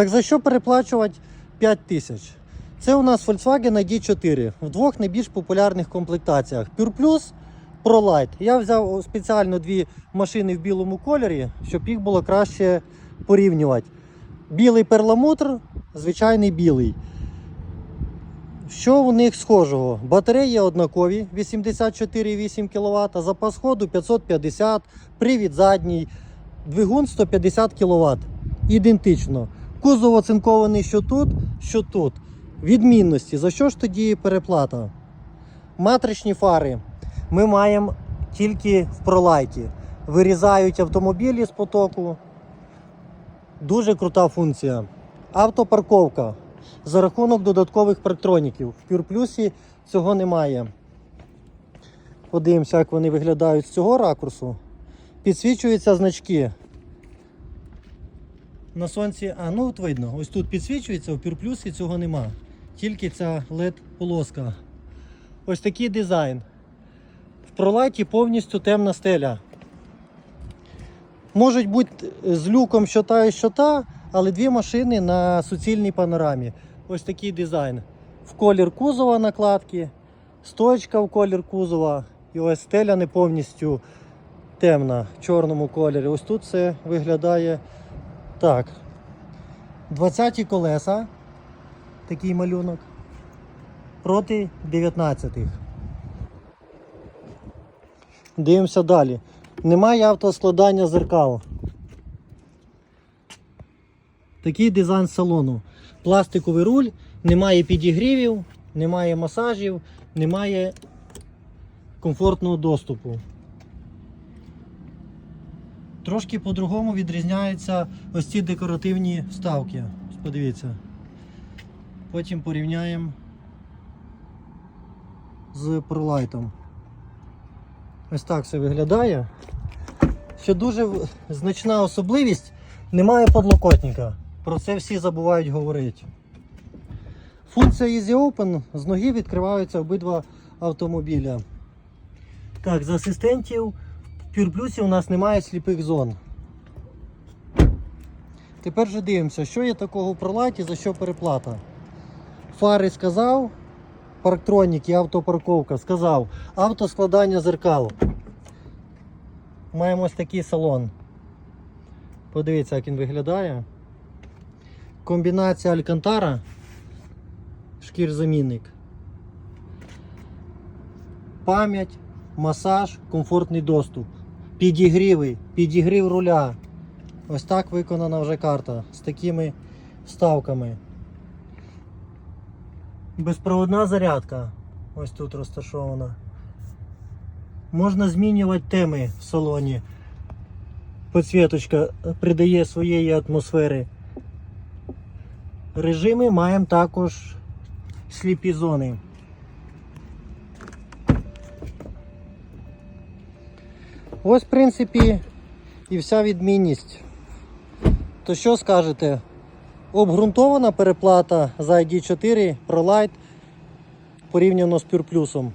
Так за що переплачувати 5 тисяч? Це у нас Volkswagen ID4 в двох найбільш популярних комплектаціях: Pure Plus, Pro Light. Я взяв спеціально дві машини в білому кольорі, щоб їх було краще порівнювати. Білий перламутр, звичайний білий. Що у них схожого? Батареї однакові 84,8 кВт, запас ходу 550, привід задній, двигун 150 кВт. Ідентично. Кузов оцинкований що тут, що тут. Відмінності. За що ж тоді переплата? Матричні фари ми маємо тільки в пролайті. Вирізають автомобілі з потоку. Дуже крута функція. Автопарковка. За рахунок додаткових парктроніків. В Plus цього немає. Подивимося, як вони виглядають з цього ракурсу. Підсвічуються значки. На сонці, а ну от видно, ось тут підсвічується, в Plus цього нема. Тільки ця LED полоска. Ось такий дизайн. В пролайті повністю темна стеля. Можуть бути з люком що та і що та, але дві машини на суцільній панорамі. Ось такий дизайн. В колір кузова накладки, стоечка в колір кузова. І ось стеля не повністю темна в чорному кольорі. Ось тут це виглядає так. 20 колеса. Такий малюнок. Проти 19-х. Дивимося далі. Немає автоскладання зеркал. Такий дизайн салону. Пластиковий руль, немає підігрівів, немає масажів, немає комфортного доступу. Трошки по-другому відрізняються ось ці декоративні вставки. Подивіться. Потім порівняємо з пролайтом. Ось так все виглядає. Ще дуже значна особливість, немає подлокотника. Про це всі забувають говорити. Функція Easy Open з ноги відкриваються обидва автомобіля. Так, з асистентів в Pure у нас немає сліпих зон. Тепер же дивимося, що є такого в пролайті, за що переплата. Фари сказав, парктронік і автопарковка сказав, автоскладання зеркал. Маємо ось такий салон. Подивіться, як він виглядає. Комбінація Алькантара, шкірзамінник. Пам'ять, масаж, комфортний доступ. Підігріви, підігрів руля. Ось так виконана вже карта з такими вставками. Безпроводна зарядка. Ось тут розташована. Можна змінювати теми в салоні. Підсвіточка придає своєї атмосфери. Режими маємо також сліпі зони. Ось, в принципі, і вся відмінність. То що скажете? Обґрунтована переплата за ID4 ProLite порівняно з Pure Plus?